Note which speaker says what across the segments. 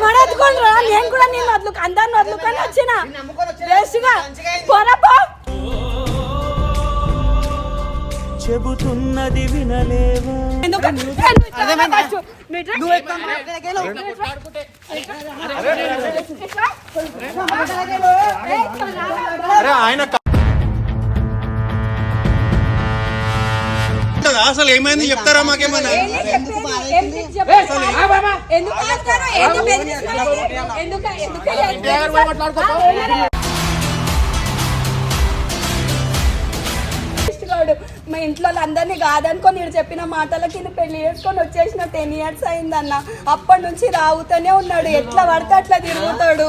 Speaker 1: నేను కూడా నేను వదులు అందరిని వదులుకొని వచ్చిన. వేస్ట్గా. పోరాపో
Speaker 2: చెబుతున్నది వినలేవా?
Speaker 1: ఎందుకు? బెదిరిస్తున్నారు? ఎందుకు- ఎందుకు బెదిరిస్తున్నారు? ఇష్టగాడు. మా ఇంట్లో అందరినీ కాదనుకొని నేను చెప్పిన మాటలకి నేను పెళ్ళి చేసుకొని వచ్చేసిన టెన్ ఇయర్స్ అయిందన్న. అప్పటి నుంచి రావుతూనే ఉన్నాడు. ఎట్లా పడితే అట్లా తిరుగుతాడు.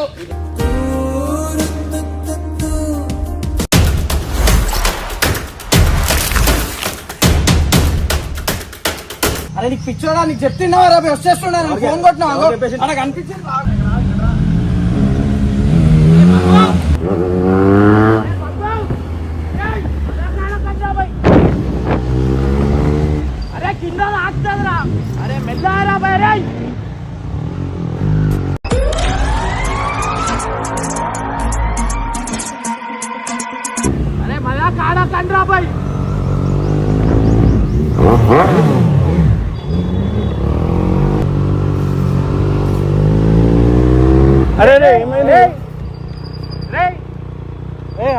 Speaker 3: అరే నీకు పిచ్చోడా? నీకు చెప్తున్నావా రా? వచ్చేస్తున్నాను ఫోన్ కొట్టినా అక్కడ కనిపించింది
Speaker 4: అరే రే ఏమైంది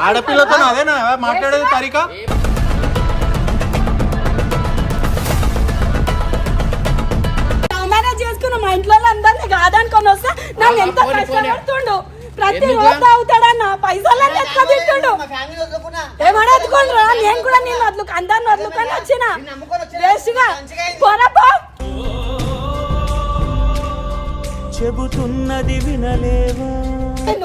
Speaker 4: ఆడపిల్లతో అదేనా? మాట్లాడేది తరిక?
Speaker 1: మేనేజ్ చేసుకున్న మా ఇంట్లో అందరినీ కాదనుకొని వస్తే నన్ను ఎంత. కష్టపడుతుండు? ప్రతి? రోజు తింటుండు
Speaker 3: మా ఫ్యామిలీ వదులుకున్నా.
Speaker 1: ఏమన్నా ఎత్తుకోండిరా నేను కూడా నేను వదులు అందరిని వదులుకొని వచ్చిన. వేస్ట్గా. పోరాపో
Speaker 2: చెబుతున్నది వినలేవా?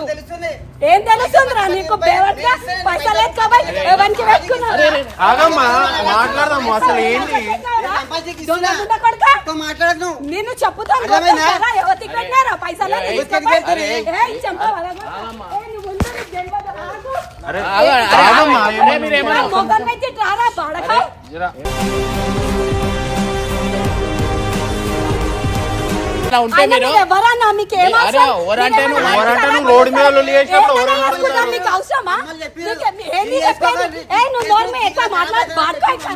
Speaker 3: తెలుస్తుంది.
Speaker 1: ఏం తెలుస్తుందిరా నీకు బేవర్గా పైసలు ఎత్తుకోపోయి ఎవరికి పెట్టుకున్నావు
Speaker 4: ఆగమ్మా మాట్లాడదాం అసలు ఏంటి
Speaker 3: సంపాదించి ఇస్తున్నా.
Speaker 1: దొంగ కొడుక. నేను చెప్పుతాను? ఎవరికి పెట్టినారా పైసలు
Speaker 5: ఏయ్,
Speaker 1: తీసుకోపోయి
Speaker 3: ఏయ్, ఏయ్,
Speaker 1: ఏయ్, నువ్వు ఉండు, ఆగు.
Speaker 4: అరే ఆగమ్మా?
Speaker 5: మీరేమన్నా-
Speaker 1: నా పెట్టి రారా బాడక
Speaker 4: జర.
Speaker 5: ఇట్లా ఉంటే
Speaker 1: అయినా
Speaker 5: మీరు
Speaker 1: మీరు ఎవరన్నా మీకు ఏం
Speaker 5: అరే,
Speaker 1: అవసరం?
Speaker 5: ఎవరంటే
Speaker 1: మీరు
Speaker 5: నువ్వు-
Speaker 4: ఎవరంటే
Speaker 1: అడుగుతారా?
Speaker 4: నువ్వు మీద లొల్లి చేసినప్పుడు
Speaker 1: అడుగుతారా? మీకు అవసరమా? ఏంది చెప్పేది? నోరు మీద ఎక్కువ మాట్లాడు బాడుకో ఇక్కడ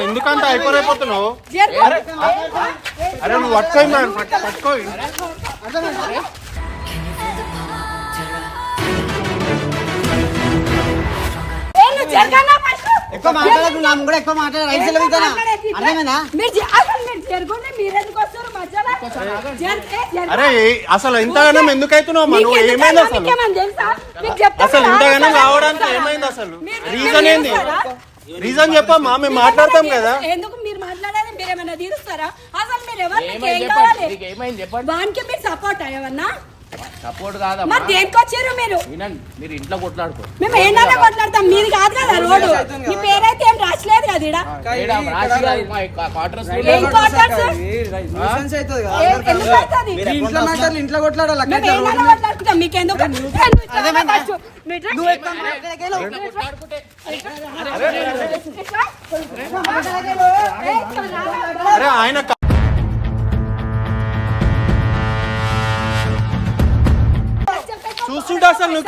Speaker 4: ఎందుకంత అయిపోయిపోతున్నావు. అరే నువ్వు పట్టుకోయి మ్యామ్
Speaker 3: ఎక్కువ మాట్లాడకు నా కూడా ఎక్కువ రైతులు వెళ్తానా
Speaker 1: మాట్లాడేది? జరగ.
Speaker 4: అరే అసలు ఇంతగానం ఎందుకు అవుతున్నావు నువ్వు ఏమైంది? అసలు? అసలు ఇంతగానం రావడానికి? ఏమైంది అసలు? రీజన్ ఏంది? రీజన్ చెప్పమ్మా మేము మాట్లాడతాం కదా.
Speaker 1: ఎందుకు మీరు మాట్లాడాలి మీరు ఏమైనా తీరుస్తారా? అసలు మీరు ఎవరు
Speaker 5: ఏమైంది చెప్పండి
Speaker 1: కావాలి?
Speaker 5: నీకు ఏమైంది చెప్పండి.
Speaker 1: వానికి మీరు సపోర్ట్ ఏమన్నా
Speaker 5: సపోర్ట్ కాదమ్మా
Speaker 1: మరి దేనికి వచ్చారు మీరు
Speaker 5: మీరు ఇంట్లో కొట్లాడుకో
Speaker 1: మేము ఏంటన్నా కొట్లాడతాం మీది కాదు కదా రోడ్డు మీ పేరైతే ఏం రాసలేదు కదా ఈడ
Speaker 5: ఏడా, రాసి కాదు, మా
Speaker 4: అసలు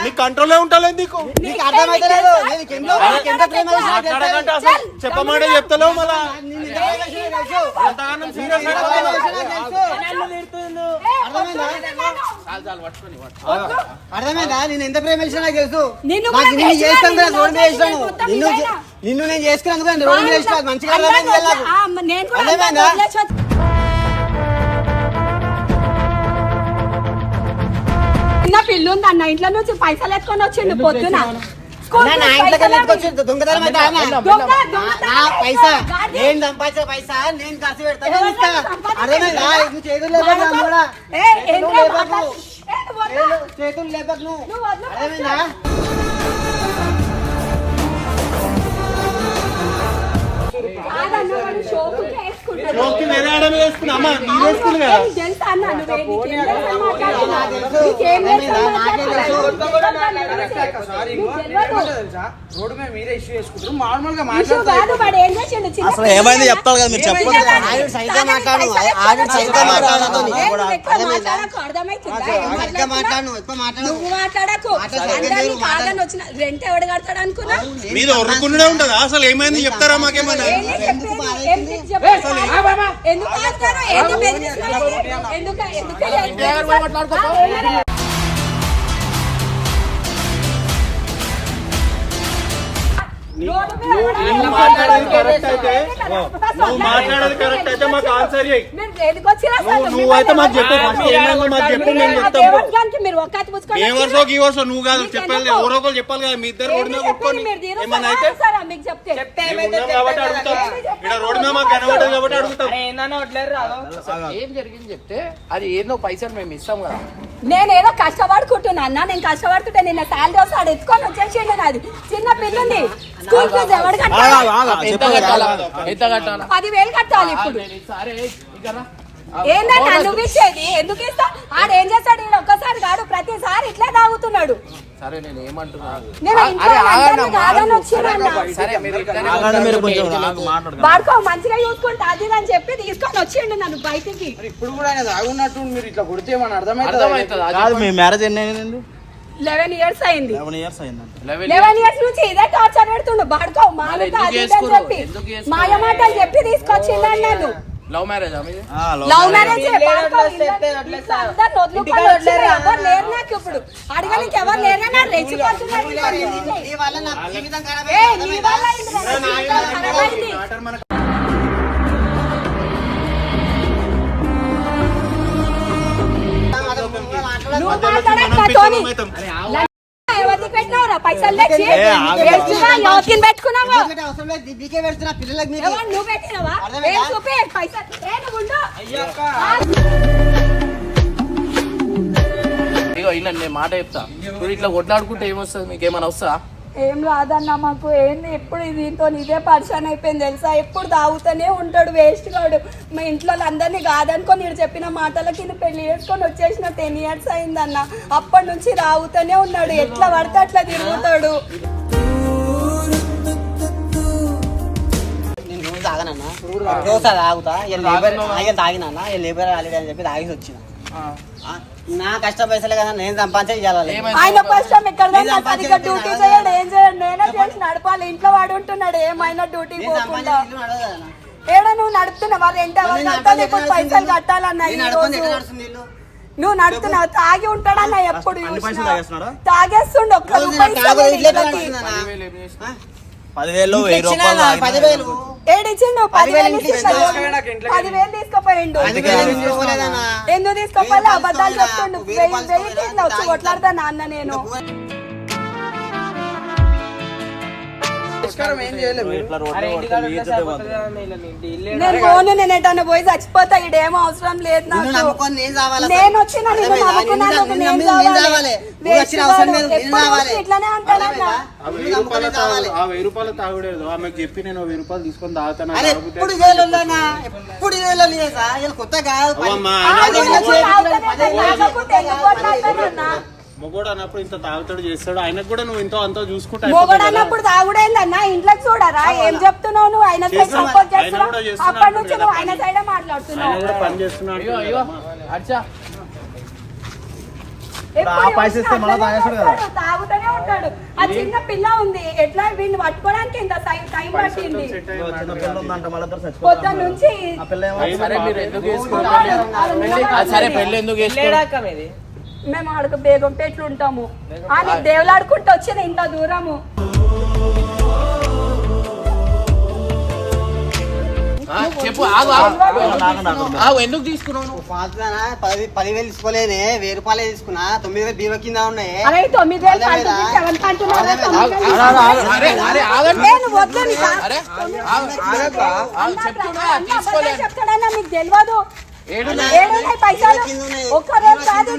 Speaker 4: నీకు- కంట్రోలే ఉంటలేదు నీకు
Speaker 3: నీకు అర్థమైతలేదు నేను నీకు ఎన్నో నీకు ఎంత ప్రేమ చేసినా నాకు తెలుసు.
Speaker 4: మాట్లాడకంటే అసలు చెప్పమంటే చెప్తలేవు మళ్ళా
Speaker 3: నేను ఎంత ప్రేమ చేసినా నాకు తెలుసు.
Speaker 4: ఎంతగానో సీరియస్
Speaker 3: ఎంత ప్రేమ చేసినా నాకు తెలుసు. అర్థమైందా? నేను ఎంత ప్రేమ చేసినా నాకు తెలుసు
Speaker 1: నిన్ను
Speaker 3: నాకు
Speaker 1: కూడా
Speaker 3: నిన్ను
Speaker 1: చేసినా,
Speaker 3: చేస్తాను
Speaker 1: నిన్ను
Speaker 3: రోడ్డు మీద చేసినాను
Speaker 1: మొత్తం
Speaker 3: నిన్ను
Speaker 1: ఇదేనా?
Speaker 3: నిన్ను నేను చేసుకున్నందుకు నేను రోడ్డు మీద చేసిన మంచిగా అర్థమైంది కదా నాకు.
Speaker 1: ఆ, నేను కూడా
Speaker 3: అర్థమైందా?
Speaker 1: అందరిని వదిలేసి వచ్చి- చిన్న పిల్లు ఉంది అన్న. ఇంట్లో నుంచి పైసలు ఎత్తుకొని వచ్చిండు పొద్దున.
Speaker 3: నా- నా దొంగతనం అయితే నా- నా పైసా. నేను సంపాదించే పైసా? నేను ఖర్చు పెడతా నేను ఇస్తా. అర్థమైందా? నువ్వు చేతులు లేపకు కూడా. చేతులు- చేతులు నువ్వు.
Speaker 1: నువ్వు.
Speaker 3: అర్థమైందా
Speaker 1: కాదన్న,
Speaker 3: రోడ్డు మీద మీరే ఇష్యూ చేసుకుంటారు
Speaker 2: అసలు ఏమైంది చెప్తారు కదా మీరు చెప్పండి.
Speaker 3: ఆవిడ సైతం మాట్లాడు, ఆవిడ సైతం మాట్లాడదు. మాట్లాడు ఎక్కువ మాట్లాడు
Speaker 1: నువ్వు మాట్లాడకు. అందరినీ
Speaker 3: మీరు మాట్లాడు.
Speaker 1: కాదని వచ్చిన రెంట్ ఎవడు కడతాడు అనుకున్నా?
Speaker 4: మీద ఒర్రుకుంటూనే ఉంటదా? అసలు ఏమైంది? చెప్తారా మాకేమన్నా
Speaker 1: ఎందుకు? ఎందుకు? ఎందుకు
Speaker 4: నువ్వు మాట్లాడేది కరెక్ట్ అయితే నువ్వు మాట్లాడేది కరెక్ట్ అయితే మాకు ఆన్సర్ చేయి
Speaker 1: మీరు ఎందుకు వచ్చినా అసలు?
Speaker 4: నువ్వు నువ్వైతే మాకు చెప్పు ఫస్ట్ ఏమైందో మాకు చెప్పు మేము
Speaker 1: మీరు ఆ
Speaker 4: చెప్తాము
Speaker 1: దేవుడి గానికి మీరు ఒక్క అతి పుచ్చుకొని
Speaker 4: ఏ వర్షో ఈ వర్షో నువ్వు కాదు చెప్పాలి? ఎవరో ఒకరు చెప్పాలి కదా మీ ఇద్దరు రోడ్డు మీద
Speaker 1: ఏంటి
Speaker 4: కొట్టుకొని
Speaker 1: చెప్పేది? మీరు తీరుస్తారా?
Speaker 4: ఏమన్నా అయితే
Speaker 1: సరే, మీకు చెప్తే
Speaker 4: మేము ఉన్నాం కాబట్టి అడుగుతాం ఇక్కడ రోడ్డు మీద మాకు కనబడదు కాబట్టి అడుగుతాం
Speaker 5: ఏం జరిగింది చెప్తే అది ఏందో పైసలు మేము ఇస్తాం కదా
Speaker 1: నేను ఏదో కష్టపడుకుంటున్నా అన్న నేను కష్టపడుతుంటే నిన్న శాలరీ వస్తే ఆడ ఎత్తుకొని వచ్చేసిండు నాది. చిన్న పిల్లుంది. స్కూల్ ఫీజు ఎవరు కట్టాలా? పదివేలు కట్టాలి ఇప్పుడు. ఏందన్నా నువ్వు ఇచ్చేది ఎందుకు ఇస్తా ఆడు ఏం చేస్తాడు ఈయన ఒక్కసారి కాడు ప్రతిసారి ఇట్లే తాగుతున్నాడు.
Speaker 5: సరే నేను ఏమంటున్నా?
Speaker 1: ఇంట్లో అందరినీ. కాదని
Speaker 5: సరే మీరు ఇట్లనే
Speaker 2: ఆగండి మీరు
Speaker 5: కొట్లాడుకుంటే
Speaker 2: కొంచెం
Speaker 5: ఏంటి
Speaker 2: ఆగు,
Speaker 5: లేదు.
Speaker 2: మాట్లాడకండి.
Speaker 1: వాడుకో మంచిగా చూసుకుంటా అది ఇది అని చెప్పి తీసుకొని వచ్చిండు నన్ను బయటికి.
Speaker 3: ఇప్పుడు కూడా ఆయన తాగున్నట్టు మీరు ఇట్లా కొడితే ఏమన్నా అర్థమైతే
Speaker 5: అర్థమవుతుందా?
Speaker 2: కాదు మీ మ్యారేజ్ ఎన్ని
Speaker 1: లెవెన్ ఇయర్స్ అయింది.
Speaker 2: లెవెన్ ఇయర్స్
Speaker 1: లెవెన్ ఇయర్స్ నుంచి ఇదే టార్చర్ పెడుతుండు. బాడుకో మాలతో
Speaker 5: ఎందుకు
Speaker 1: అది ఇది అని
Speaker 5: చేసుకుర్రు?
Speaker 1: చెప్పి.
Speaker 5: ఎందుకు చేసుకుర్రు?
Speaker 1: మాయ మాటలు చెప్పి తీసుకొచ్చిండు నన్ను.
Speaker 5: Love marriage
Speaker 1: love. మ్యారేజ్ లేరు? నాకు ఇప్పుడు. అడగడానికి ఎవరు లేరు? నా రెచ్చిపోతున్నారు నువ్వు మాట్లాడకు
Speaker 4: మనం
Speaker 1: పెట్టినావురా? పైసలు తెచ్చి ఎవరికి పెట్టుకున్నావు? నువ్వు పెట్టినావా? చూపి పైసలు
Speaker 5: ఇలా నేను మాట చెప్తా. ఇప్పుడు ఇట్లా కొట్లాడుకుంటే ఏమొస్తుంది? మీకు ఏమైనా వస్తుందా?
Speaker 1: ఏం రాదన్న మాకు ఏంది? ఎప్పుడు దీంతో ఇదే పరిశాన్ అయిపోయింది తెలుసా? ఎప్పుడు తాగుతూనే ఉంటాడు వేస్ట్ గాడు. మా ఇంట్లో అందరినీ కాదనుకొని నేను చెప్పిన మాటలకి నేను పెళ్ళి చేసుకొని వచ్చేసిన టెన్ ఇయర్స్ అయిందన్న. అప్పటి నుంచి తాగుతూనే ఉన్నాడు. ఎట్లా పడితే అట్లా తిరుగుతాడు.
Speaker 3: తాగనన్నా. రోజు తాగుతా. తాగినా లేబర్ అని చెప్పి తాగేసి వచ్చిన. ఆ, నా కష్ట పైసలే కదా నేను సంపాదించే ఇవ్వాలి
Speaker 5: ఏమైంది?
Speaker 1: ఆయన కష్టం ఇక్కడ
Speaker 3: నేను
Speaker 1: సరిగ్గా డ్యూటీ చేయడు ఏం చేయడు నేనే చేసి నడపాలి ఇంట్లో వాడు ఉంటున్నాడు ఏమైనా డ్యూటీ పోకుండా. ఏడా నువ్వు నడుపుతున్నావు పైసలు? కట్టాలన్న? నువ్వు నడుపుతున్నావు తాగి ఉంటాడన్న ఎప్పుడు? తాగేస్తుండు ఒక్క రూపాయి?
Speaker 5: పదివేలు
Speaker 1: ఏడిచ్చిండు
Speaker 3: పదివేలు
Speaker 1: పదివేలు తీసుకుపోయిండు. ఎందుకు తీసుకోపోలే? అబద్ధాలు చెప్తుండు.
Speaker 3: వెయ్యి
Speaker 1: వెయ్యి వచ్చి కొట్లాడతా నాన్న నేను. నేను పోను నేను ఎటన్నా పోయి చచ్చిపోతా ఇడేం అవసరం లేదు నాకు.
Speaker 3: నేను
Speaker 1: వచ్చిన ఇట్లానే
Speaker 4: వెయ్యి రూపాయలు తాగుడేదో. ఆమెకు చెప్పి నేను వెయ్యి రూపాయలు తీసుకొని తాగుతాను?
Speaker 3: ఎప్పుడు ఇదే
Speaker 4: మొగోడు- అన్నప్పుడు ఇంత తాగుతాడు చేస్తాడు ఆయనకు కూడా నువ్వు ఇంతో అంతో చూసుకుంటా
Speaker 1: మొగడు అన్నప్పుడు తాగుడేందన్నా? ఇంట్లోకి చూడరా? ఏం చెప్తున్నావు నువ్వు? ఆయన సపోర్ట్ చేస్తున్నావు?
Speaker 4: చేస్తున్నా
Speaker 1: అప్పటి నుంచి నువ్వు. ఆయన సైడే
Speaker 4: ఆయన
Speaker 1: మాట్లాడుతున్నావు
Speaker 4: కూడా పని చేస్తున్నాడు.
Speaker 1: ఉంటాడు, తాగుతూనే ఉంటాడు. ఆ చిన్న పిల్ల ఉంది. ఎట్లా వీడిని పట్టుకోవడానికి ఇంత టైం టైం పట్టింది
Speaker 2: చిన్న పిల్ల ఉందంట మళ్ళీ ఇద్దరు చచ్చిపోతారు
Speaker 1: పొద్దున్న నుంచి
Speaker 2: ఆ పిల్ల ఏమో
Speaker 5: సరే ఎందుకు
Speaker 1: మేము ఆడకు బేగంపేట్లు ఉంటాము. అని దేవులాడుకుంటూ వచ్చిన ఇంత దూరము.
Speaker 5: ఆ, చెప్పు ఎందుకు తీసుకున్నావు?
Speaker 3: పది పదివేలు తీసుకోలేనే వెయ్యి రూపాయలే తీసుకున్నా. తొమ్మిది వేలు బీమా కింద ఉన్నాయి.
Speaker 1: అరే తొమ్మిది వేలు చెప్తాడన్నా మీకు తెలియదు? ఏడున్నాయి పైసలు. ఒక్క రోజు కాదు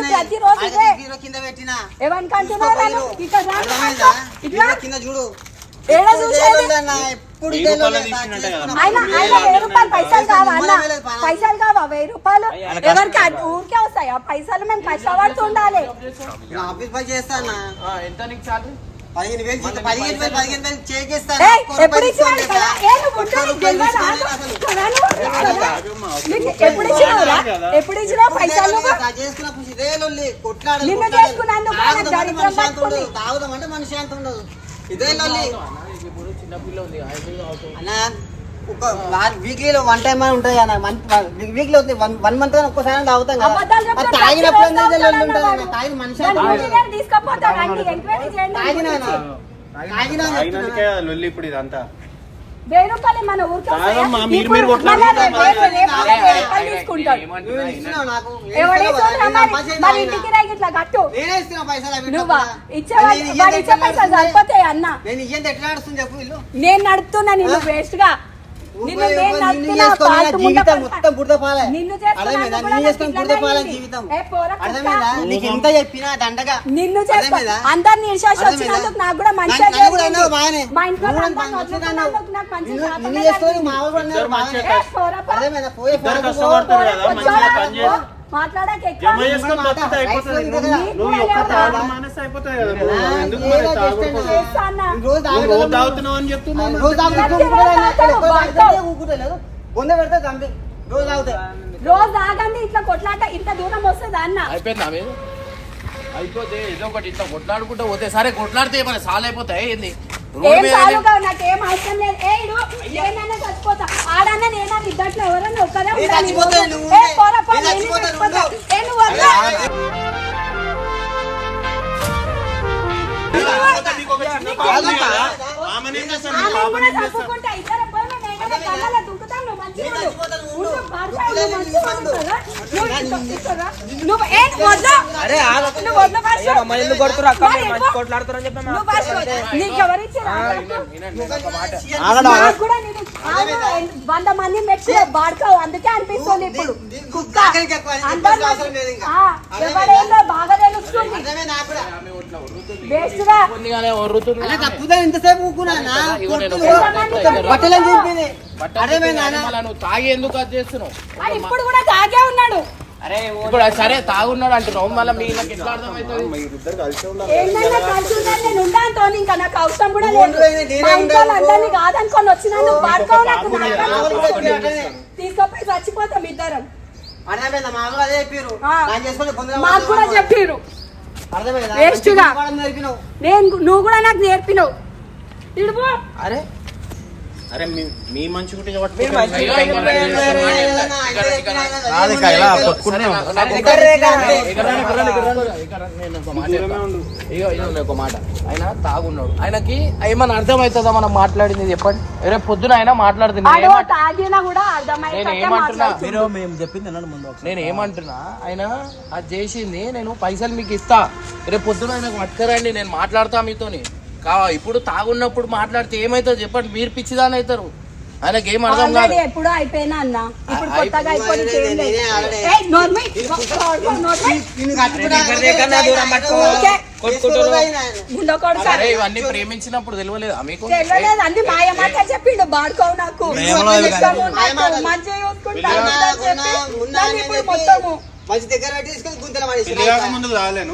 Speaker 1: ఇట్లా
Speaker 3: కింద చూడు.
Speaker 1: ఏడ?
Speaker 3: ఎప్పుడు
Speaker 4: రూపాయలు
Speaker 1: కావా అన్న. పైసలు వెయ్యి రూపాయలు? ఎవరికి ఊరికే వస్తాయి? ఆ పైసలు మేము కష్టపడుతుండాలి
Speaker 3: నేను ఆఫీస్ పని చేస్తానా
Speaker 5: ఆ, ఎంత నీకు చాలు
Speaker 3: పదిహేను వేలు పదిహేను వేలు పదిహేను వేలు చెక్ చేస్తాను
Speaker 1: ఏయ్,
Speaker 3: ఒక్క
Speaker 1: ఎప్పుడు? నీకు ఎప్పుడు ఇచ్చినావు పైసలు నిన్ను. చేసుకున్నందుకు
Speaker 3: తాగుదామంటే మనిషి
Speaker 1: దరిద్రం
Speaker 3: అంత ఉండదు.
Speaker 1: పట్టుకుంది.
Speaker 3: తాగుదామంటే మనిషి అంత ఉండదు. ఇదే లొల్లి? అన్న ఒక వీక్లీలో వన్ టైం అని ఉంటుంది అన్న. Month weekly one one month ఒక్కసారి తాగుతాం కదా. అది తాగినప్పుడు ఉంటుంది? తాగిన మనిషి తాగినా. తాగినా
Speaker 4: లొల్లి ఇప్పుడు ఇదంతా.
Speaker 1: వెయ్యి రూపాయలు మన ఊరికే
Speaker 4: మీరు-
Speaker 3: నేను
Speaker 1: మరి?
Speaker 3: నేను.
Speaker 1: ఇంటికి ఇట్లా కట్టు. నువ్వా. ఇచ్చే ఇచ్చే పైసలు? సరిపోతాయి అన్న. వేస్ట్గా. నిన్ను నేను నడుపుతున్నా, పాటు
Speaker 3: జీవితం. మొత్తం బురద పాలే
Speaker 1: నిన్ను చేసుకున్నా
Speaker 3: అర్థమైందా
Speaker 1: కూడా
Speaker 3: నిన్ను చేసుకొని
Speaker 1: నాకు
Speaker 3: జీవితం
Speaker 1: ఏ పోరా కుక్క.
Speaker 3: అర్థమైందా నీకు ఎంత చెప్పినా దండగా
Speaker 1: నిన్ను చేసుకో
Speaker 3: అర్థమైందా?
Speaker 1: అందరిని ఇడిచేసి
Speaker 3: అర్థమైందా?
Speaker 1: వచ్చినందుకు నాకు కూడా
Speaker 3: నన్ను- నన్ను కూడా. అన్నావు బాగానే.
Speaker 1: మా ఇంట్లో
Speaker 3: నువ్వు కూడా మంచిగా.
Speaker 1: నాకు మంచి
Speaker 3: నిన్ను-
Speaker 1: శాపమే
Speaker 3: నిన్ను చేసుకొని
Speaker 1: జరిగింది.
Speaker 3: మా వాళ్ళు అన్నారు బాగానే.
Speaker 1: ఏ పోరా పో.
Speaker 3: అర్థమైందా పోయే
Speaker 4: ఇద్దరు
Speaker 3: పోరా
Speaker 4: కష్టపడతారు కదా మంచిగా
Speaker 1: వచ్చాడా?
Speaker 4: పని చేసి
Speaker 1: మాట్లాడక.
Speaker 3: రోజు
Speaker 1: ఆగండి ఇట్లా కొట్లాట ఇంత దూరం వస్తుంది అన్న?
Speaker 5: అయిపోయిందా అయిపోతే ఏదో ఒకటి ఇట్లా కొట్లాడుకుంటూ పోతే సరే కొట్లాడితే అయిపోతాయి ఏంది?
Speaker 1: ఏం
Speaker 5: మీద
Speaker 1: చాలుగా నాకేం అవసరం లేదు. ఏ ఇడు నేనన్నా చచ్చిపోతా. ఆడన్నా నేనా? ఇద్దట్లో ఎవరన్నా ఒక్కరే
Speaker 3: నేను
Speaker 1: ఏ. పోరా చచ్చిపోతా. ఏ నువ్వు వద్దు. ఆమె కూడా. ఇద్దరం పోయి మేము నువ్వు ఏ వద్దు.
Speaker 2: అరే
Speaker 1: వద్దు ఫస్ట్.
Speaker 2: మమ్మల్ని ఎందుకు అక్క?
Speaker 1: మరి
Speaker 2: చెప్పి
Speaker 1: ఫస్ట్ నీకు వంద మంది మెచ్చి బాడుకోవు అందుకే అనిపిస్తుంది ఇప్పుడు. కుక్క. బాగా తెలుస్తుంది. గా.
Speaker 3: బట్టలు చెప్పింది
Speaker 5: నువ్వు తాగి ఎందుకు అది చేస్తున్నావు?
Speaker 1: ఇప్పుడు కూడా తాగే ఉన్నాడు.
Speaker 2: అరే
Speaker 5: ఇప్పుడు సరే తాగున్నాడు అంటున్నావు. మళ్ళీ అర్థమవుతుంది?
Speaker 1: తోని ఇంకా నాకు అవసరం కూడా లేదు. మా. అందరినీ కాదనుకొని నాకు. తీసుకుపోయి చచ్చిపోతాం ఇద్దరం.
Speaker 3: మా
Speaker 1: మాకు కూడా గా. నేను నువ్వు కూడా నాకు నేర్పినవు.
Speaker 2: అరే
Speaker 4: అరే మీ మంచి గురించి కాబట్టి
Speaker 2: ఇలా
Speaker 5: ఒక- మాట ఆయన తాగున్నాడు. ఆయనకి ఏమన్నా అర్థమవుతుందా మనం మాట్లాడింది చెప్పండి. రేపు పొద్దున ఆయన మాట్లాడుతుంది. నేను ఏమంటున్నా? ఆయన అది చేసింది నేను పైసలు మీకు ఇస్తా. రేపు పొద్దున ఆయనకు పట్టుకరండి నేను మాట్లాడతా మీతోని. కా ఇప్పుడు తాగున్నప్పుడు మాట్లాడితే ఏమవుతుందో చెప్పండి? మీరు పిచ్చిదాని అవుతారు. ఆయనకి ఏం అర్థం కాదు.
Speaker 1: ఆల్రెడీ ఎప్పుడో అయిపోయినా అన్న. ఇప్పుడు కొత్తగా అయిపోయి ఏం లేదు.
Speaker 3: నేనే already.
Speaker 1: ఏయ్, నోర్మి, నోర్మి.
Speaker 3: నిన్ను కట్టుకున్నా
Speaker 2: ఇద్దరు రేఖ నా దూరం పట్టుకో.
Speaker 1: ఓకే.
Speaker 2: కొట్టుకుంటారు.
Speaker 1: ముందొకడు
Speaker 5: అరే
Speaker 1: సరే.
Speaker 5: ఇవన్నీ ప్రేమించినప్పుడు తెలియలేదా మీకు?
Speaker 1: తెలియలేదు. అన్ని మాయ మాట చెప్పిండు. బాడుకోవు నాకు.
Speaker 2: ప్రేమలో ఇవి
Speaker 1: ఇష్టము
Speaker 3: కాదు. మాయ
Speaker 1: నాకు,
Speaker 3: మాటలు.
Speaker 1: మంచిగా చెప్పి
Speaker 3: ఉన్నా, ఉన్నా
Speaker 1: నన్ను ఇప్పుడు మొత్తము.
Speaker 3: మంచి దగ్గర తీసుకొని గుంతల పడేసి
Speaker 4: ముందు
Speaker 3: పెళ్ళి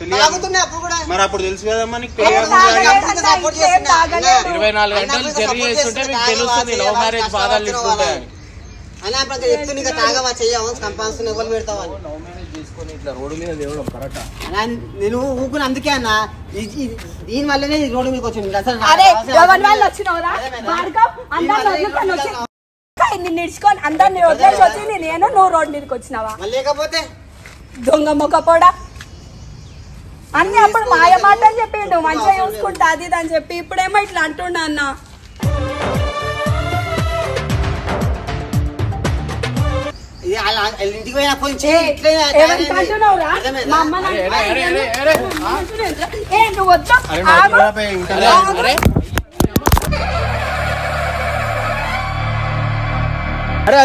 Speaker 4: మరి అప్పుడు తెలుసు కదమ్మా నీకు ముందు.
Speaker 5: ఇరవై నాలుగు గంటలు జర్నీ చేస్తుంటే మీకు. తెలుస్తుంది లవ్ మ్యారేజ్ బాధలు
Speaker 3: వాళ్ళు.
Speaker 5: ఇస్తుంటాయని
Speaker 3: అని అప్పుడు చెప్తుంది ఇక తాగవా చెయ్యవు కంపాల్సిన ఎవరు పెడతావు అని.
Speaker 5: లవ్ మ్యారేజ్ చేసుకొని ఇట్లా రోడ్డు మీద తేవడం కరెక్టా?
Speaker 3: అన్నా, నేను ఊకుని అందుకే అన్న దీని వల్లనే రోడ్డు మీదకి వచ్చింది. అసలు
Speaker 1: అందరిని వచ్చి నిన్ను ఇడుచుకొని అందరిని వదిలేసి వచ్చింది నేను నువ్వు రోడ్ మీదకి వచ్చినావా?
Speaker 3: లేకపోతే?
Speaker 1: దొంగ మొక్కపోడా అన్ని అప్పుడు మాయ మాటలు చెప్పిండు మంచిగా చూసుకుంటా అది ఇది అని చెప్పి ఇప్పుడేమో ఇట్లా అంటుండ అన్న
Speaker 3: ఇది అలా వాళ్ళ ఇంటికి పోయినా కొంచెం
Speaker 1: ఏ,
Speaker 3: ఇట్లే
Speaker 1: ఏమని అంటున్నావురా?
Speaker 3: అర్థమైందా?
Speaker 1: మా అమ్మ నన్ను
Speaker 5: అరే, అరే, అరే, అరే?
Speaker 1: ఏ నువ్వు వద్దు
Speaker 2: అరే
Speaker 1: ఆగు.
Speaker 2: నా పై ఉంటా
Speaker 5: అరే అరే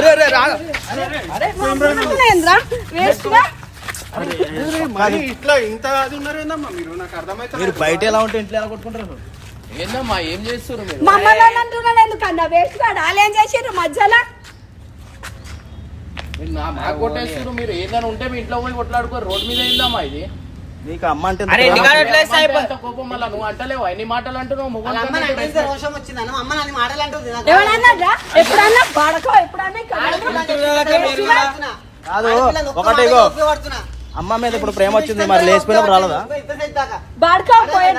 Speaker 2: అరే అరే అరే రా
Speaker 1: అమ్మ అంటున్నాయేంద్రా? వేస్ట్గా?
Speaker 4: మరి ఇట్లా ఇంత అది ఉన్నారేందమ్మా మీరు? నాకు అర్థమైతే
Speaker 2: మీరు బయట ఎలా ఉంటే ఇంట్లో ఎలా కొట్టుకుంటారు
Speaker 5: ఏందమ్మా ఏం మీరు?
Speaker 1: అంటున్నాడు ఎందుకన్నా? వాళ్ళు ఏం మధ్యలో?
Speaker 5: మీరు నా మాకు కొట్టేస్తున్నారు మీరు. ఏదైనా ఉంటే మీ ఇంట్లో పోయి కొట్లాడుకోరు. రోడ్డు మీద ఏందమ్మా ఇది?
Speaker 2: నీకు అమ్మ అంటే
Speaker 5: కోపం మళ్ళా? నువ్వు అంటలేవు? ఎన్ని మాటలు అంటున్నావు?
Speaker 1: ఎప్పుడన్నా బాడకో ఎప్పుడన్నా?
Speaker 2: కాదు అమ్మ మీద ఇప్పుడు ప్రేమ వచ్చింది మరి లేచిపోయినప్పుడు రాలదా?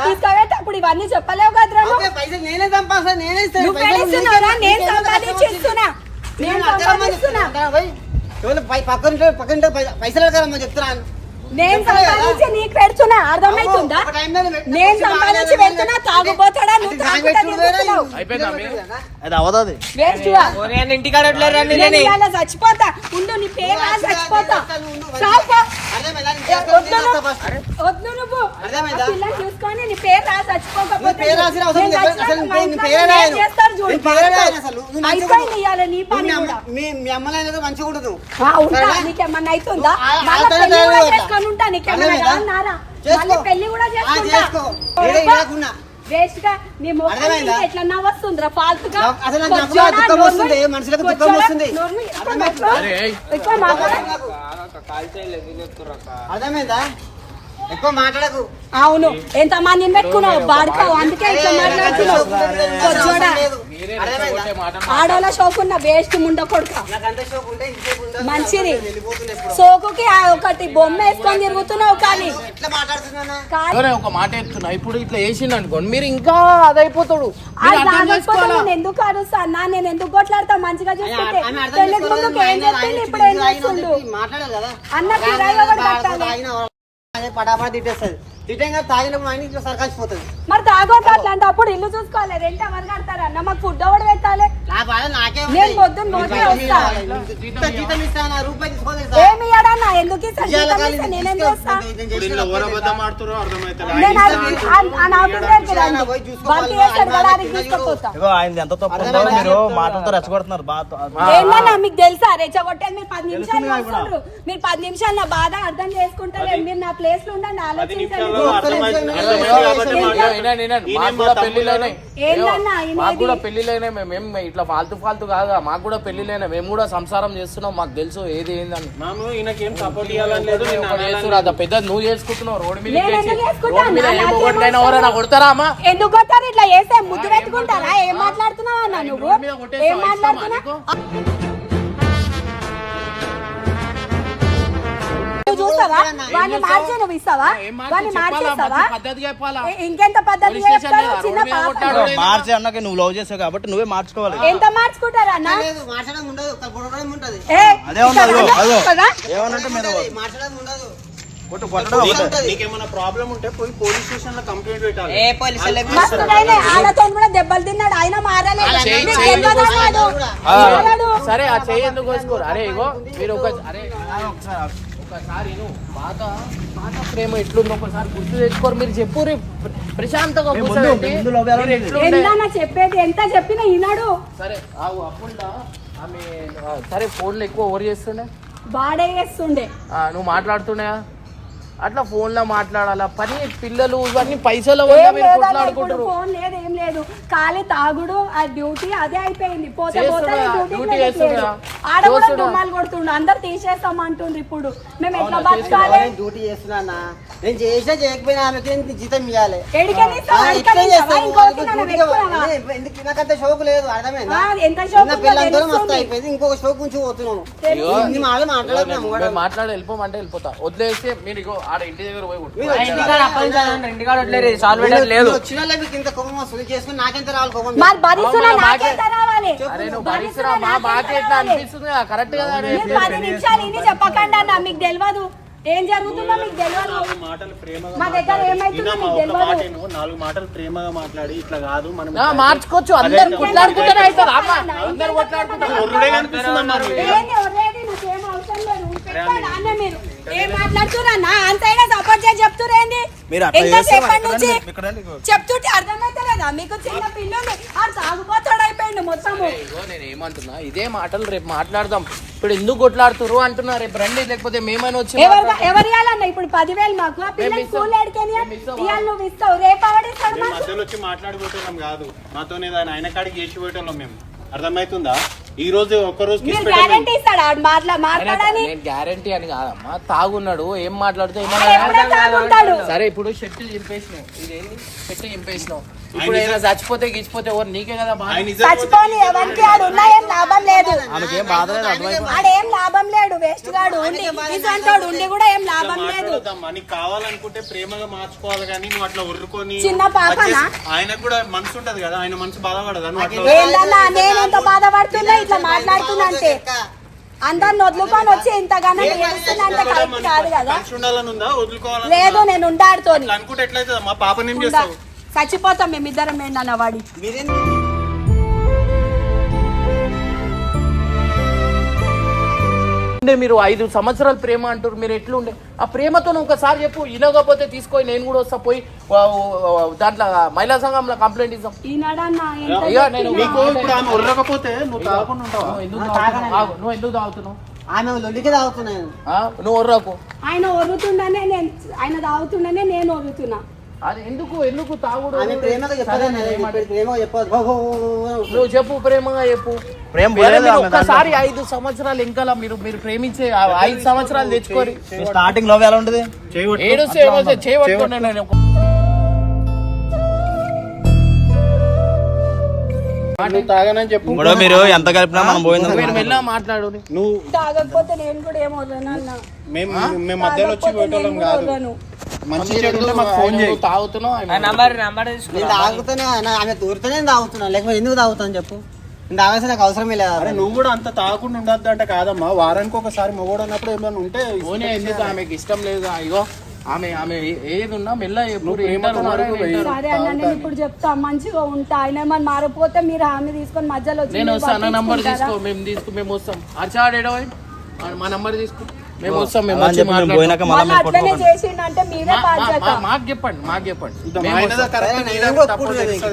Speaker 1: తీసుకపోతే అప్పుడు ఇవన్నీ చెప్పలేవు కదరా
Speaker 3: నేనే సంపాదిస్తా పక్కన పక్కన పైసలు చెప్తున్నాను.
Speaker 1: నేను సంపాదించి నీకు పెడుతున్నా అర్థమవుతుందా. నేను సంపాదించి పెడుతున్నా తాగుపోతాడా నువ్వు చచ్చిపోతా. ఉండు నీ పేరు చచ్చిపోతా. వద్దు నువ్వు. చూసుకొని నీ పేరు రాసి చచ్చిపోకపోతే చూడు. అయిపోయింది ఇవాళ నీ పని కూడా? నీకేమన్నా అవుతుందా చేసుకొని ఉంటా నీకేమన్నా
Speaker 3: అర్థమైందా?
Speaker 1: కాదన్నారా
Speaker 3: చేసుకో.
Speaker 1: మళ్ళీ పెళ్ళి కూడా
Speaker 3: ఆ,
Speaker 1: చేసుకుంటా
Speaker 3: చేసుకో. ఏడే ఇవ్వకున్నా.
Speaker 1: వేస్ట్గా నీ మొక్కలు
Speaker 3: అర్థమైందా?
Speaker 1: ఎట్లా నవ్వొస్తుందిరా ఫాల్తుగా
Speaker 3: నాకు- అసలు నాకు నవ్వులా దుఃఖం వస్తుంది. మనుషులకు దుఃఖం వస్తుంది. అర్థమైందా?
Speaker 1: ఎక్కువ
Speaker 3: మాట్లాడకు.
Speaker 1: అవును. ఎంత మందిని పెట్టుకున్నావు? బాడుకావు. అందుకే ఇట్లా మాట్లాడుతున్నావు. ఆడోళ్ళ షోకున్న వేస్ట్ ముండ కొడుక.
Speaker 3: షోక్.
Speaker 1: మంచిది. సోకుకి ఒకటి బొమ్మ వేసుకొని తిరుగుతున్నావు కానీ
Speaker 5: ఒక మాట చెప్తున్నా. ఇప్పుడు ఇట్లా వేసిండు అనుకోండి మీరు ఇంకా అదైపోతాడు.
Speaker 1: ఎందుకు అరుస్తా అన్నా నేను ఎందుకు కొట్లాడతా మంచిగా చూసుకుంటే. ముందుకు ఏం చెప్పింది ఇప్పుడు ఏం చేస్తుండు? అన్న కిరాయి ఎవరు
Speaker 3: తిట్టంగా తాగినప్పుడు ఆయన ఇంట్లో సర్కాల్సిపోతుంది
Speaker 1: మరి తాగొద్దు అట్లాంటి అప్పుడు ఇల్లు చూసుకోవాలి రెంట్ ఎవరు కడతారు అన్న? మాకు ఫుడ్ ఎవరు పెట్టాలి?
Speaker 3: నా బాధ నాకే ఉంది.
Speaker 1: నేను పొద్దున్న పోతే వస్తా.
Speaker 3: ఇవ్వాలి. ఇంత జీతం ఇస్తాను రూపాయి తీసుకోలేదు
Speaker 1: ఏమి ఇయ్యడన్నా ఎందుకు ఇస్తాను జీతం ఇస్తే నేనేం చేస్తా?
Speaker 4: ఇప్పుడు ఇంట్లో ఎవరు అబద్ధం ఆడుతారో అర్థమైతే
Speaker 1: నేను అది- ఆ- ఆ నా ఆఫీస్ దగ్గరికి రండి. బంక్ చేస్తాడు కదా అది తీసుకుపోతా
Speaker 2: ఇగో ఆయన ఎంత తప్పు ఉందో మీరు మాటలతో రెచ్చగొడుతున్నారు. బాగా
Speaker 1: మీకు తెలుసా? రెచ్చగొట్టేది మీరు పది నిమిషాలు వస్తుండ్రు మీరు పది నిమిషాలు నా బాధ అర్థం చేసుకుంటారు మీరు నా ప్లేస్లో ఉండండి ఆలోచించండి.
Speaker 5: మాకు కూడా పెళ్ళిళ్ళైనాయి మేమేం ఇట్లా ఫాల్తు ఫాల్తు కాదా మాకు కూడా పెళ్ళిళ్ళైనాయి మేము కూడా సంసారం చేస్తున్నాం. మాకు తెలుసు ఏది ఏందని. పెద్ద నువ్వు చేసుకుంటున్నావు. రోడ్డు మీద? ఎవరైనా కొడతారా అమ్మా?
Speaker 1: ఎందుకు కొట్టారు ఇట్లా చేస్తే ముద్దు పెట్టుకుంటారా? ఏం మాట్లాడుతున్నావు అన్న నువ్వు? ఏం
Speaker 5: ఇష్టమా
Speaker 1: నువ్వు చూస్తావా? వాడిని మార్చి నువ్వు ఇస్తావా? వాడిని? మార్చేస్తావా? ఇంకెంత పద్ధతి? చిన్న.
Speaker 2: మార్చి అన్నాక నువ్వు లవ్ చేసావు కాబట్టి నువ్వే మార్చుకోవాలి.
Speaker 1: ఎంత మార్చుకుంటారా అన్న? దెబ్బలు తిన్నాడు. ఆయన. మారడు.
Speaker 5: సరే ఆ చెయ్యి ఎందుకు కోసుకోరు? అరే ఇగో మీరు ఒక అరే. ఒకసారి నువ్వు పాత పాత ప్రేమ ఎట్లుందో ఒకసారి గుర్తు తెచ్చుకోరు. మీరు చెప్పు ప్రశాంతంగా
Speaker 1: చెప్పేది ఎంత చెప్పినా ఈనాడు
Speaker 5: సరే ఆవు అప్పుడులా ఆమె సరే ఫోన్లో ఎక్కువ ఓవర్ చేస్తుండే?
Speaker 1: వాడే చేస్తుండే.
Speaker 5: ఆ, నువ్వు మాట్లాడుతుండే అట్లా ఫోన్లో మాట్లాడాలా? పని పిల్లలు ఇవన్నీ పైసల
Speaker 1: ఫోన్ లేదు ఏం లేదు. ఖాళీ తాగుడు ఆ డ్యూటీ అదే అయిపోయింది. పోతే డ్యూటీ. ఆడ కూడా
Speaker 5: చేస్తున్నా.
Speaker 1: దుమ్మాలు కొడుతుండు అందరు తీసేస్తాం అంటుండ్రు ఇప్పుడు. మేము ఎట్లా బతకాలి?
Speaker 3: డ్యూటీ చేస్తున్నా నేను చేసినా చేయకపోయినా ఆమెకి ఎంత జీతం ఇవ్వాలి? నాకంత షోకు లేదు. అర్థమైందా? పిల్లలతో మస్తు. అయిపోయింది. ఇంకొక షోకు నుంచి పోతున్నాను
Speaker 5: ఇగో,
Speaker 3: ఇన్ని మాటలు మాట్లాడుతున్నాం కూడా
Speaker 5: మేము మాట్లాడి వెళ్ళిపోమంటే వెళ్ళిపోతా. వదిలేస్తే మీరు ఆడ ఇంటి దగ్గర పోయి.
Speaker 3: మీరు నాకెంత రావాలి?
Speaker 5: మాకే- కరెక్ట్ కదా
Speaker 1: పది నిమిషాలు చెప్పకండి అన్న తెలియదు. ఏం జరుగుతుందో మీకు తెలియదు.
Speaker 4: నాలుగు మాటలు ప్రేమగా
Speaker 1: మా దగ్గర
Speaker 4: మాట్లాడి,
Speaker 1: ఏమైతుందో మీకు తెలియదు.
Speaker 4: నాలుగు మాటలు ప్రేమగా మాట్లాడి ఇట్లా కాదు మనం
Speaker 5: మార్చుకోవచ్చు అందరు కొట్లాడుకుంటేనే అవుతారు. అమ్మ అందరు కొట్లాడుకుంటారు
Speaker 4: నీకు.
Speaker 1: అవసరం లేదు. మీరు. ఏం మాట్లాడుతున్నా? అంతైనా సపోర్ట్ చేసి చెప్తురేంది
Speaker 2: మీరు అట్లా
Speaker 1: ఎంత
Speaker 2: చేస్తే
Speaker 1: సేపటి నుంచి
Speaker 2: ఇక్కడ రండి, ఇక్కడ.
Speaker 1: చెప్తుంటే అర్థమైతలేదా? మీకు చిన్న పిల్లలు ఆడు తాగుపోతాడు అయిపోయింది మొత్తము.
Speaker 5: ఇగో నేను ఏమంటున్నా? ఇదే మాటలు రేపు మాట్లాడదాం. ఇప్పుడు ఎందుకు కొట్లాడుతురు అంటున్నా? రేపు రండి లేకపోతే మేమైనా వచ్చి
Speaker 1: ఎవరు ఇవ్వాలన్న ఇప్పుడు పదివేలు మాకు. ఆ పిల్లలు. స్కూల్. ఇవాళ నువ్వు ఇస్తావు. రేపు
Speaker 4: మధ్యలో వచ్చి మాట్లాడుకోవటం కాదు. మాతోనే దాని ఆయన కాడికి చేసి పోయేటోళ్ళం మేము. అర్థమవుతుందా ఈ రోజు ఒక్క రోజు కిస్
Speaker 1: మీరు
Speaker 4: పెట్టాం
Speaker 1: గ్యారంటీ
Speaker 5: అని కాదమ్మా. తాగున్నాడు. ఏం మాట్లాడితే సరే ఇప్పుడు షర్ట్ చింపేసినావు. ఇదేంటి షర్ట్ చింపేసినావు. ఇప్పుడు ఏదైనా చచ్చిపోతే గిచ్చిపోతే ఎవరు నీకే కదా
Speaker 4: ఆయన
Speaker 1: చచ్చిపోని ఎవరికి ఆడు ఉన్నా ఏం లాభం లేదు.
Speaker 2: ఆమెకేం బాధ లేదు
Speaker 1: ఆడేం లాభం లేడు వేస్ట్ గాడు. ఉండి ఇసంటోడు ఉండి కూడా ఏం లాభం లేదు.
Speaker 4: నీకు కావాలనుకుంటే ప్రేమగా మార్చుకోవాలి కానీ నువ్వు అట్లా ఉర్రుకొని
Speaker 1: చిన్న పాపనా?
Speaker 4: ఆయనకు కూడా మనసు ఉంటది కదా ఆయన మనసు బాధపడదా?
Speaker 1: ఏందన్నా నేను ఎంత బాధపడుతున్నా ఇట్లా మాట్లాడుతున్నా అంటే అందరిని వదులుకొని వచ్చి ఇంతగానో అంటే కరెక్ట్ కాదు కదా. లేదు నేను ఉండాడుతోని.
Speaker 4: అట్లా అనుకుంటే ఎట్లయితుంది మా పాపని ఏం. చేస్తావు?
Speaker 1: చచ్చిపోతాం మేమిద్దరం ఏంటన్న వాడి?
Speaker 3: మీరేం
Speaker 5: ఉండే మీరు ఐదు సంవత్సరాల ప్రేమ అంటారు మీరు ఎట్లుండే? ఆ ప్రేమతో ఒకసారి చెప్పు ఇనకపోతే తీసుకొని నేను కూడా వస్తా పోయి దాంట్లో మహిళా సంఘంలో కంప్లైంట్ ఇస్తాం
Speaker 4: నువ్వు
Speaker 5: ఎందుకు తాగుతున్నావు? నువ్వు ఎందుకు తాగుతున్నావు?
Speaker 3: ఆమె లొల్లికి తాగుతున్నాను.
Speaker 5: ఆ? నువ్వు ఒర్రకు
Speaker 1: ఆయన ఒర్రుతుండనే నేను ఆయన తాగుతుండనే నేను ఒర్రుతున్నా.
Speaker 5: అది ఎందుకు ఎందుకు తాగుడు?
Speaker 3: ఆమె ప్రేమగా ప్రేమగా చెప్పదు.
Speaker 5: నువ్వు చెప్పు ప్రేమగా చెప్పు.
Speaker 2: ప్రేమ పోలేదు
Speaker 5: మీరు
Speaker 2: ఆమె
Speaker 5: ఒక్కసారి ఐదు సంవత్సరాలు ఇంకా మీరు మీరు ప్రేమించే ఆ ఐదు సంవత్సరాలు తెచ్చుకోరి
Speaker 2: స్టార్టింగ్లో ఎలా ఉంటుంది?
Speaker 5: ఏడు
Speaker 4: నువ్వు తాగనని చెప్పు.
Speaker 2: ఇప్పుడు మీరు ఎంత కలిపినా మనం పోయింది
Speaker 5: మీరు మెల్లగా మాట్లాడు
Speaker 4: నువ్వు
Speaker 1: తాగకపోతే నేను కూడా ఏం వదలనన్నా
Speaker 4: మేము మేము మధ్యలో వచ్చి
Speaker 1: తాగకపోతే నేను
Speaker 4: పోయేటోళ్ళం
Speaker 1: కూడా
Speaker 4: కాదు.
Speaker 3: నేను తాగుతూనే నా- ఆమె తూరుతూనే నేను తాగుతున్నా. లేకపోతే ఎందుకు తాగుతాను చెప్పు. నేను తాగాల్సిన నాకు అవసరమే లేదు.
Speaker 4: అరే నువ్వు కూడా అంత తాగకుండా ఉండద్దు అంటే కాదమ్మా. వారానికి ఒకసారి మొగోడు అన్నప్పుడు ఏమైనా ఉంటే
Speaker 5: పోనీ ఎందుకు ఆమెకి ఇష్టం లేదు? ఇగో ఆమె ఆమె ఏది ఉన్నా మెల్ల.
Speaker 1: సరే అన్న నేను ఇప్పుడు చెప్తా. మంచిగా ఉంటా. ఆయన ఏమన్నా మారిపోతే మీరు హామీ తీసుకొని మధ్యలో వచ్చి
Speaker 5: నేను వస్తాను నంబర్? తీసుకో. మేము తీసుకో మేము వస్తాం. అర్చాడు ఏడో మా నంబర్ తీసుకో. మేము వస్తాం మేము వచ్చి.
Speaker 2: పోయినాక మళ్ళీ
Speaker 1: అట్లనే చేసిండంటే మీరే బాధ్యత
Speaker 5: మాకు చెప్పండి మాకు చెప్పండి.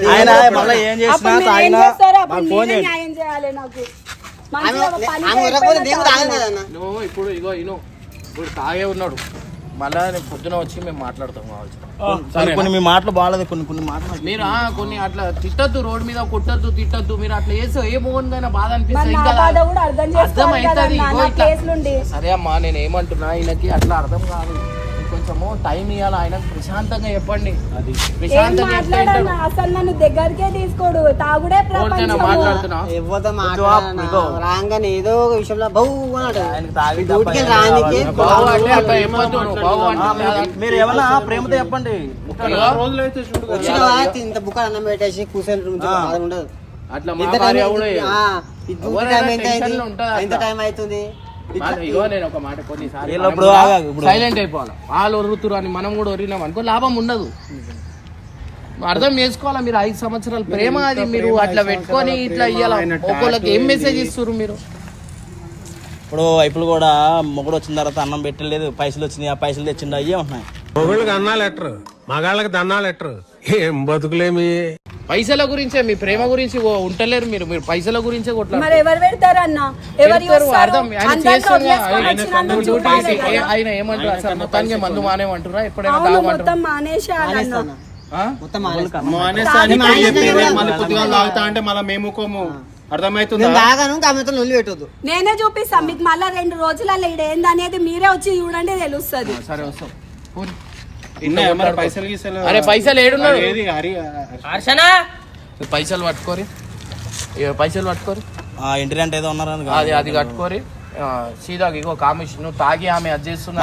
Speaker 2: ఆయన మళ్ళీ ఏం
Speaker 1: అప్పుడు
Speaker 2: చేసినా
Speaker 1: మీరు ఏం చేస్తారో? అప్పుడు
Speaker 2: మాకు ఫోన్
Speaker 1: మీరే
Speaker 2: చేయండి.
Speaker 1: న్యాయం చేయాలి నాకు. పని చేయకపోయినా చాలు.
Speaker 5: నువ్వు ఇప్పుడు ఇగో ఇను ఇప్పుడు తాగే ఉన్నాడు. మళ్ళా నేను పొద్దున వచ్చి మేము మాట్లాడతాం కావచ్చు.
Speaker 2: కొన్ని కొన్ని మీ మాటలు బాగాలేదు కొన్ని కొన్ని మాటలు
Speaker 5: మీరు ఆ, కొన్ని అట్లా తిట్టద్దు రోడ్ మీద కొట్టద్దు తిట్టద్దు మీరు అట్లా చేస్తే ఏ మోహన్దైనా బాధ
Speaker 1: మరి
Speaker 5: అనిపిస్తుంది
Speaker 1: నా బాధ కూడా అర్థం చేసుకోవాలి కదా
Speaker 5: అర్థమవుతుంది
Speaker 1: అన్న,
Speaker 5: ఇగో
Speaker 1: నా
Speaker 5: ఇట్లా.
Speaker 1: ప్లేస్ నుండి.
Speaker 5: సరే అమ్మా నేను ఏమంటున్నా ఆయనకి అట్లా అర్థం కాదు. కొంచెము టైం ఇవ్వాలి ఆయనకు ప్రశాంతంగా చెప్పండి. ప్రశాంతంగా.
Speaker 1: అసలు నన్ను దగ్గరికే తీసుకోడు. తాగుడే
Speaker 3: రాగానే ఏదో ఒక విషయంలో
Speaker 5: బావు
Speaker 2: మీరు- ఏమన్నా ప్రేమతో చెప్పండి.
Speaker 3: వచ్చిన ఇంత బుక్క అన్నం పెట్టేసి కూర్చొని ఉండదు.
Speaker 5: అట్లా మా
Speaker 3: ఇంత టైం అవుతుంది?
Speaker 5: ఇగో నేను ఒక మాట కొన్నిసార్లు
Speaker 2: వీళ్ళు ఇప్పుడు ఆగా, ఇప్పుడు.
Speaker 5: సైలెంట్ అయిపోవాలి. వాళ్ళు ఒర్రుతురు అని మనం కూడా ఒరినాం అనుకో లాభం ఉండదు. అర్థం చేసుకోవాలా మీరు? ఐదు సంవత్సరాల ప్రేమ అది మీరు అట్లా పెట్టుకొని ఇట్లా ఒకళ్ళకి ఏం మెసేజ్ ఇస్తారు మీరు?
Speaker 2: ఇప్పుడు వైపులు కూడా మొగుడు వచ్చిన తర్వాత అన్నం పెట్టలేదు పైసలు వచ్చినాయి ఆ పైసలు తెచ్చిండు అయ్యే ఉంటున్నాయి.
Speaker 6: మొగుళ్ళకి అన్నా లెటర్ మగాళ్ళకి దన్నా లెటర్ ఏం బతుకులేమి?
Speaker 5: పైసల గురించే మీ ప్రేమ గురించి ఉంటలేరు మీరు. మీరు పైసల గురించే
Speaker 1: మరి
Speaker 5: కొట్లాడు
Speaker 1: ఎవరు పెడతారు అన్న
Speaker 5: ఆయన ఏమంటారు? మొత్తానికి మందు మానేమంటారా ఎప్పుడైనా
Speaker 1: మొత్తం.
Speaker 4: మళ్ళీ కొద్దిగా తాగుతా అంటే మళ్ళీ మేము అర్థమవుతుందా?
Speaker 3: నేను తాగాను ఆమెతో లొల్లి పెట్టొద్దు.
Speaker 1: నేనే చూపిస్తా మీకు మళ్ళా రెండు రోజులలో ఈడ ఏందనేది మీరే వచ్చి చూడండి తెలుస్తుంది.
Speaker 5: సరే వస్తాం. అరే పైసలు ఏడున్నాడు.
Speaker 4: ఏది? హరి
Speaker 5: పైసలు పట్టుకోరి. పైసలు పట్టుకోరి.
Speaker 2: ఆ ఇంటి రెంట్ ఏదో ఉన్నారు
Speaker 5: అది అది కట్టుకోరి. ఆ, సీదా ఇగో కామిష్ నువ్వు తాగి ఆమె అది చేస్తున్నా.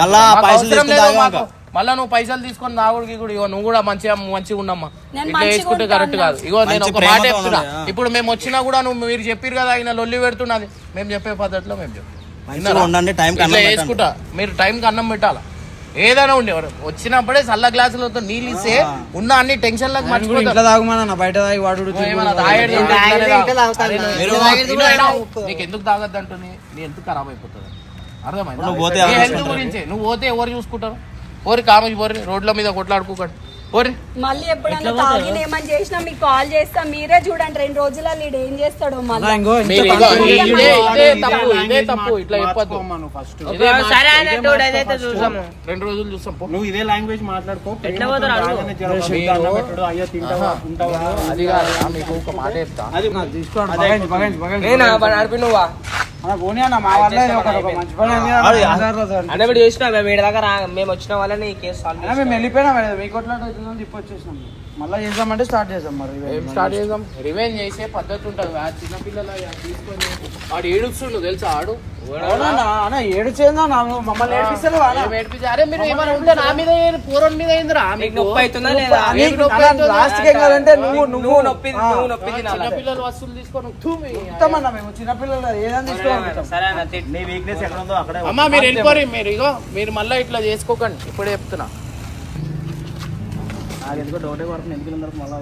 Speaker 2: మళ్ళా
Speaker 5: నువ్వు పైసలు తీసుకొని తాగుడికి కూడా ఇగో నువ్వు కూడా మంచిగా మంచిగా ఉండమ్మా
Speaker 1: నేను
Speaker 5: ఇట్లా వేసుకుంటే. కరెక్ట్ కాదు. ఇగో నేను ఒక మాట చెప్తున్నా. ఇప్పుడు మేము వచ్చినా కూడా నువ్వు మీరు చెప్పారు కదా ఆయన లొల్లి పెడుతున్నది మేము చెప్పే పద్ధతిలో మేము చెప్తాం.
Speaker 2: మంచిగా ఉండండి టైం
Speaker 5: ఇట్లా వేసుకుంటా మీరు టైంకి అన్నం పెట్టాలా? ఏదైనా ఉండేవారు వచ్చినప్పుడే చల్ల గ్లాసులతో నీళ్ళు ఇస్తే ఉన్న అన్ని టెన్షన్లకు మర్చిపోతారు.
Speaker 6: తాగుమన్నా బయట తాగి వాడు.
Speaker 5: నీకు ఎందుకు తాగద్దు అంటుంది నీ ఎందుకు ఖరాబ్ అయిపోతుంది? అర్థమైంది?
Speaker 2: నువ్వు పోతే ఎవరు
Speaker 5: చూసుకుంటారు? పోరి కామేసి పోరి రోడ్ల మీద కొట్లాడుకోకండి.
Speaker 1: మళ్ళీ ఎప్పుడైనా ఏమని చేసినా మీకు కాల్ చేస్తా మీరే చూడండి రెండు ఏం చేస్తాడో మళ్ళీ.
Speaker 5: రెండు రోజులు చూస్తాం.
Speaker 4: నువ్వు ఇదే లాంగ్వేజ్ మాట్లాడుకో
Speaker 5: అది కాదు మీకు ఒక మాట చెప్తా.
Speaker 4: అది
Speaker 6: తీసుకోండి బగండి బగండి బగండి
Speaker 7: నేనా నడిపి నువ్వా
Speaker 6: అన్న పోనీ అన్న మా వల్ల ఒక ఒక మంచి పని అయింది అన్న. హజార్ రోజులు.
Speaker 7: అన్న ఇప్పుడు చేసినా మేము వీడి దాకా రా మేము వచ్చిన వాళ్ళని ఈ కేసు సాల్వ్
Speaker 6: మేము వెళ్ళిపోయినాం కదా మీ కొట్లాట అవుతుందని చెప్పి వచ్చేసినాం మళ్ళీ చేద్దామంటే స్టార్ట్ చేద్దాం మరి.
Speaker 5: ఏం స్టార్ట్ చేద్దాం? రివెంజ్ చేసే పద్ధతి ఉంటుంది ఆ చిన్నపిల్లలు తీసుకొని ఆడు ఏడుస్తుండు తెలుసా ఆడు?
Speaker 6: మమ్మల్ని ఏడిపిస్తారు
Speaker 5: అరే మీరు ఏమైనా ఉంటే నా మీద పూర్వం మీద మీకు
Speaker 7: నొప్పి అవుతుందా లేదా?
Speaker 6: లాస్ట్ ఏం నువ్వు నువ్వు
Speaker 7: నొప్పి నువ్వు నొప్పి తినాలి
Speaker 5: చిన్నపిల్లలు వస్తువులు తీసుకొని
Speaker 6: మేము చిన్నపిల్లలు ఏదైనా తీసుకోవాలి
Speaker 5: అమ్మా మీరు వెళ్ళిపోరు మీరు ఇగో మీరు మళ్ళీ ఇట్లా చేసుకోకండి. ఇప్పుడే చెప్తున్నా.
Speaker 2: నాకు ఎందుకో డౌటే పడుతుంది. ఎందుకు మళ్ళీ